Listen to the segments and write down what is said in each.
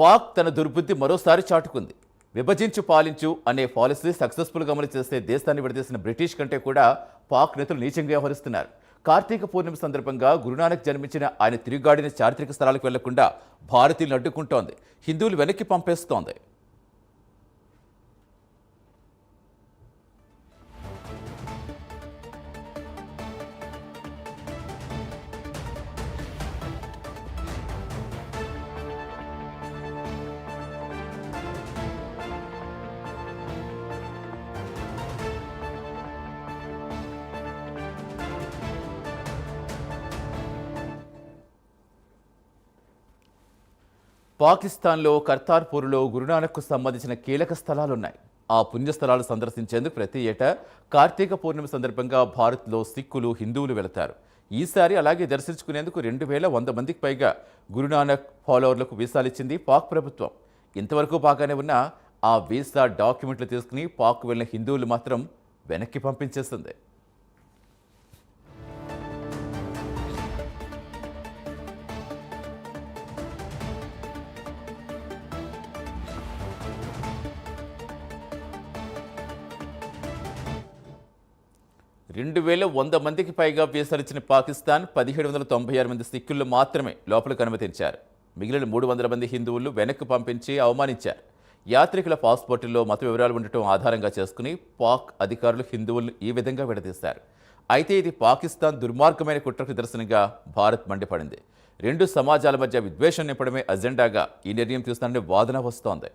పాక్ తన దుర్బుద్ధి మరోసారి చాటుకుంది. విభజించు పాలించు అనే పాలసీ సక్సెస్ఫుల్గా అమలు చేస్తే దేశాన్ని విడదీసిన బ్రిటిష్ కంటే కూడా పాక్ నేతలు నీచంగా వ్యవహరిస్తున్నారు. కార్తీక పూర్ణిమ సందర్భంగా గురునానక్ జన్మించిన ఆయన తిరుగాడిన చారిత్రక స్థలాలకు వెళ్ళకుండా భారతీయులను అడ్డుకుంటోంది. హిందువులు వెనక్కి పంపేస్తోంది. పాకిస్తాన్లో కర్తార్పూర్లో గురునానక్కు సంబంధించిన కీలక స్థలాలున్నాయి. ఆ పుణ్యస్థలాలు సందర్శించేందుకు ప్రతి ఏటా కార్తీక పూర్ణిమ సందర్భంగా భారత్లో సిక్కులు హిందువులు వెళతారు. ఈసారి అలాగే దర్శించుకునేందుకు రెండు వేల వంద మందికి పైగా గురునానక్ ఫాలోవర్లకు వీసాలు ఇచ్చింది పాక్ ప్రభుత్వం. ఇంతవరకు బాగానే ఉన్న ఆ వీసా డాక్యుమెంట్లు తీసుకుని పాక్ వెళ్ళిన హిందువులు మాత్రం వెనక్కి పంపించేస్తుంది. రెండు వేల వంద మందికి పైగా వీసాలు ఇచ్చిన పాకిస్తాన్ పదిహేడు వందల తొంభై ఆరు మంది సిక్కులు మాత్రమే లోపలికి అనుమతించారు. మిగిలిన మూడు వందల మంది హిందువులు వెనక్కి పంపించి అవమానించారు. యాత్రికుల పాస్పోర్టుల్లో మత వివరాలు ఉండటం ఆధారంగా చేసుకుని పాక్ అధికారులు హిందువులను ఈ విధంగా విడదీశారు. అయితే ఇది పాకిస్తాన్ దుర్మార్గమైన కుట్రకు నిదర్శనంగా భారత్ మండిపడింది. రెండు సమాజాల మధ్య విద్వేషం నింపడమే అజెండాగా ఈ నిర్ణయం తీసుకున్న వాదన వస్తోంది.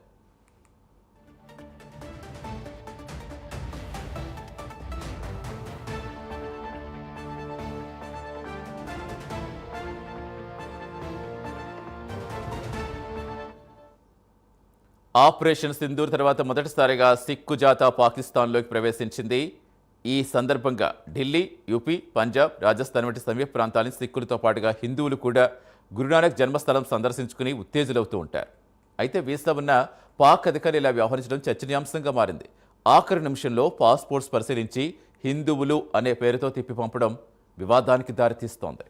ఆపరేషన్ సింధూర్ తర్వాత మొదటిసారిగా సిక్కు జాతా పాకిస్తాన్లోకి ప్రవేశించింది. ఈ సందర్భంగా ఢిల్లీ యూపీ పంజాబ్ రాజస్థాన్ వంటి సమీప ప్రాంతాలని సిక్కులతో పాటుగా హిందువులు కూడా గురునానక్ జన్మస్థలం సందర్శించుకుని ఉత్తేజులవుతూ ఉంటారు. అయితే వీసా ఉన్న పాక్ అధికారులు ఇలా వ్యవహరించడం చర్చనీయాంశంగా మారింది. ఆఖరి నిమిషంలో పాస్పోర్ట్స్ పరిశీలించి హిందువులు అనే పేరుతో తిప్పి పంపడం వివాదానికి దారితీస్తోంది.